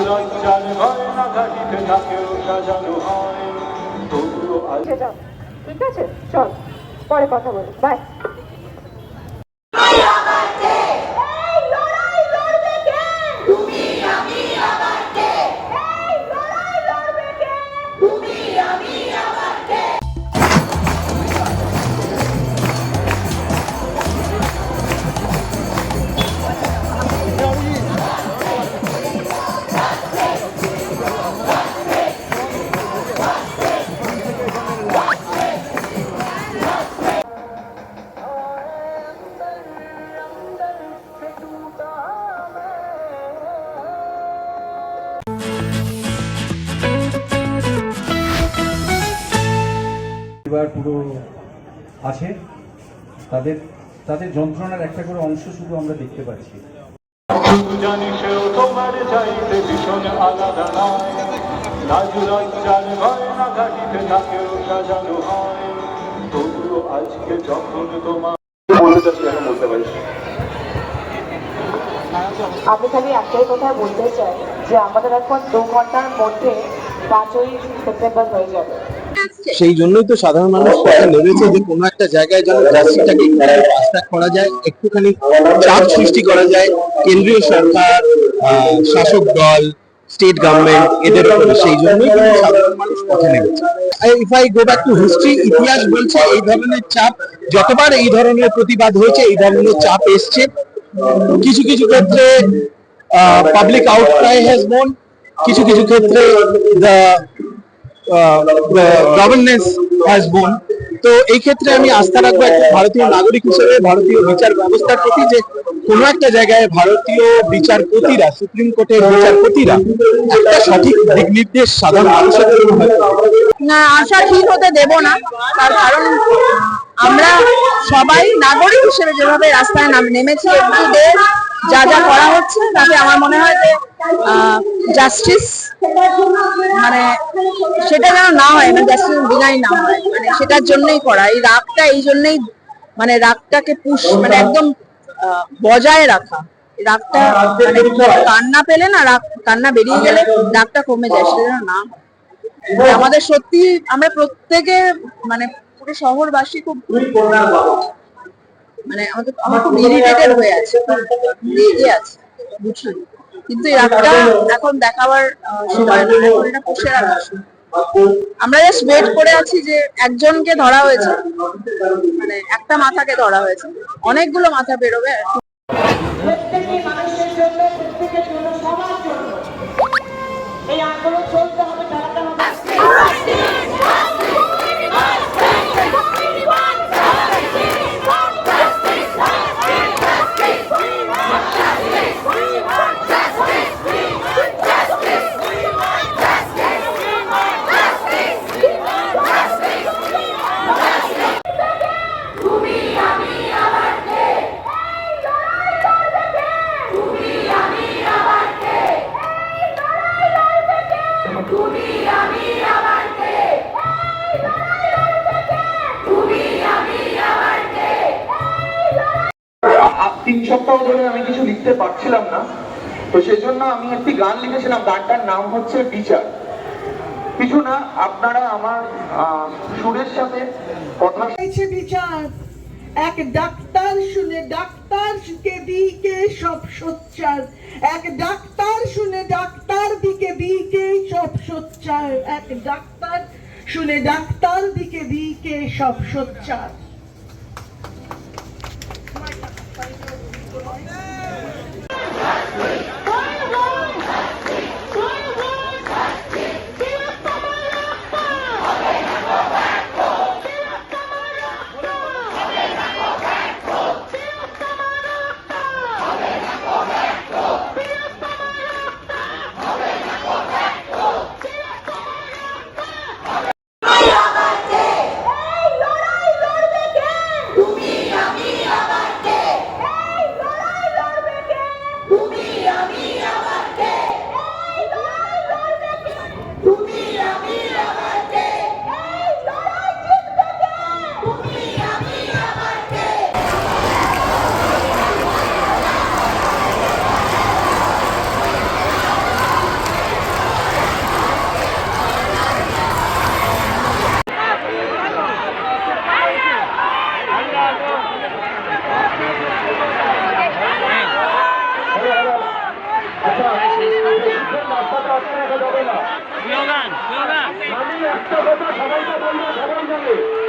লজ্জার ভয় ঠিক আছে চল পরে কথা বলি বাই। পরিবার পুরো আছে। তাদের তাদের যন্ত্রণার একটা করে অংশ শুধু আমরা দেখতে পাচ্ছি। জানি সেও তোমার চাইতে ভীষণ আলাদা নয়। লজ্জার ভয় না ঘাটিতে থাকেও সাজানো হয়। তবুও আজকে যখন তোমার বলতে চাচ্ছি এখন বলতে পারিস আমি খালি একটাই কথা বলতে চাই যে আমাদের এখন দু ঘণ্টার মধ্যে পাঁচই সেপ্টেম্বর হয়ে যাবে। সেই জন্যই তো সাধারণ মানুষ পথে নেমেছে যে কোনো একটা জায়গায় যেন জার্সিটাকে একটুখানি করা যায়, একটুখানি চাপ সৃষ্টি করা যায়। কেন্দ্রীয় সরকার শাসক দল স্টেট গভর্নমেন্ট এদের উপরে সেই জন্যই কিন্তু সাধারণ মানুষ পথে নেমেছে। If I go back to history ইতিহাস বলছে এই ধরনের চাপ, যতবার এই ধরনের প্রতিবাদ হয়েছে, এই ধরনের চাপ এসছে। কিছু কিছু ক্ষেত্রে পাবলিক আউটক্রাই হ্যাজ বোন কিছু কিছু ক্ষেত্রে দ্য গভর্নেন্স হ্যাজ বোন তো এই ক্ষেত্রে আমি আস্থা রাখব একটা ভারতীয় নাগরিক হিসেবে, ভারতীয় বিচার ব্যবস্থার প্রতি যে কোনো একটা জায়গায় ভারতীয় বিচারপতিরা, সুপ্রিম কোর্টের বিচারপতিরা একটা সঠিক দিক নির্দেশ সাধারণ মানুষের জন্য হয়তো না, আশা ঠিক হতে দেব না, তার কারণ আমরা সবাই নাগরিক হিসেবে যেভাবে রাস্তায় নাম, নেমেছি যা যা করা হচ্ছে, তাতে আমার মনে হয় যে জাস্টিস মানে সেটা যেন না হয় না জাস্টিস ডিনাই না হয় মানে সেটার জন্যই করা। এই রাগটা, এই জন্যই মানে রাগটাকে পুশ মানে একদম বজায় রাখা। রাগটা মানে কান্না পেলে না রাগ, কান্না বেরিয়ে গেলে রাগটা কমে যায়, সেটা যেন না আমাদের সত্যি, আমরা প্রত্যেকে মানে পুরো শহরবাসী খুব মানে আমাদের, আমরা খুব ইরিটেটেড হয়ে আছে রেগে আছে কিন্তু এই রাগটা এখন দেখাবার সময় না এখন এটা পুষে রাখার আমরা জাস্ট ওয়েট করে আছি যে একজনকে ধরা হয়েছে। মানে একটা মাথাকে ধরা হয়েছে। অনেকগুলো মাথা বেরোবে আর কি। প্রত্যেকটি মানুষের জন্য প্রত্যেকের জন্য সবার জন্য। এই আন্দোলন চলতে হবে চালাতে হবে। ধরে আমি কিছু লিখতে পারছিলাম না। তো সেই জন্য আমি একটি গান লিখেছিলাম, গানটার নাম হচ্ছে বিচার। কিছু না, আপনারা আমার সুরের সাথে কথা বিচার। এক ডাক্তার শুনে ডাক্তার কে দিকে সব সোচ্চার। এক ডাক্তার শুনে ডাক্তার দিকে দিকে সব সোচ্চার। এক ডাক্তার শুনে ডাক্তার দিকে দিকে সব সোচ্চার। সবাইকে বলব সবাই জানে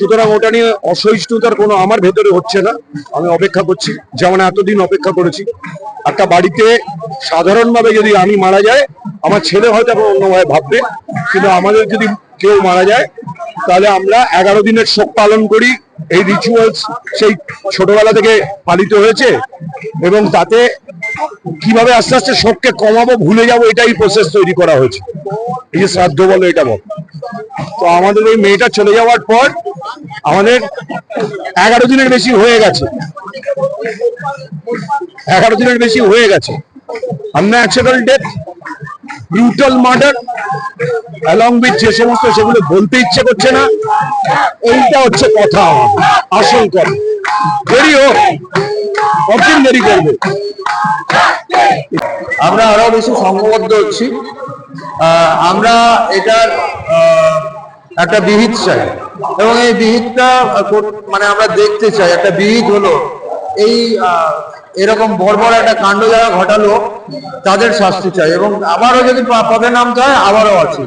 সুতরাং ওটা নিয়ে অসহিষ্ণুতার কোনো আমার ভেতরে হচ্ছে না। আমি অপেক্ষা করছি, যেমন এতদিন অপেক্ষা করেছি। একটা বাড়িতে সাধারণভাবে যদি আমি মারা যায় আমার ছেলে হয়তো এখন অন্যভাবে ভাববে, কিন্তু আমাদের যদি কেউ মারা যায়, তাহলে আমরা এগারো দিনের শোক পালন করি। এই রিচুয়ালস সেই ছোটবেলা থেকে পালিত হয়েছে এবং তাতে কীভাবে আস্তে আস্তে শোককে কমাবো, ভুলে যাব, এটাই প্রসেস তৈরি করা হয়েছে। এই যে শ্রাদ্ধ বলো, এটা বল। তো আমাদের ওই মেয়েটা চলে যাওয়ার পর আমাদের এগারো দিনের বেশি হয়ে গেছে। এগারো দিনের বেশি হয়ে গেছে। Unnatural death brutal murder along with যে সমস্ত সেগুলো বলতে ইচ্ছে করছে না, এইটা হচ্ছে কথা আসল কথা। দেরি করবে। আমরা আরও বেশি সংঘবদ্ধ হচ্ছি। আমরা এটার একটা বিহিত চাই। এবং এই বিহিতটা মানে আমরা দেখতে চাই। একটা বিহিত হলো, এই এরকম বর্বর একটা কাণ্ড যারা ঘটালো, তাদের শাস্তি চাই। এবং আবারও যদি পদে নামতে হয় আবারও আছে।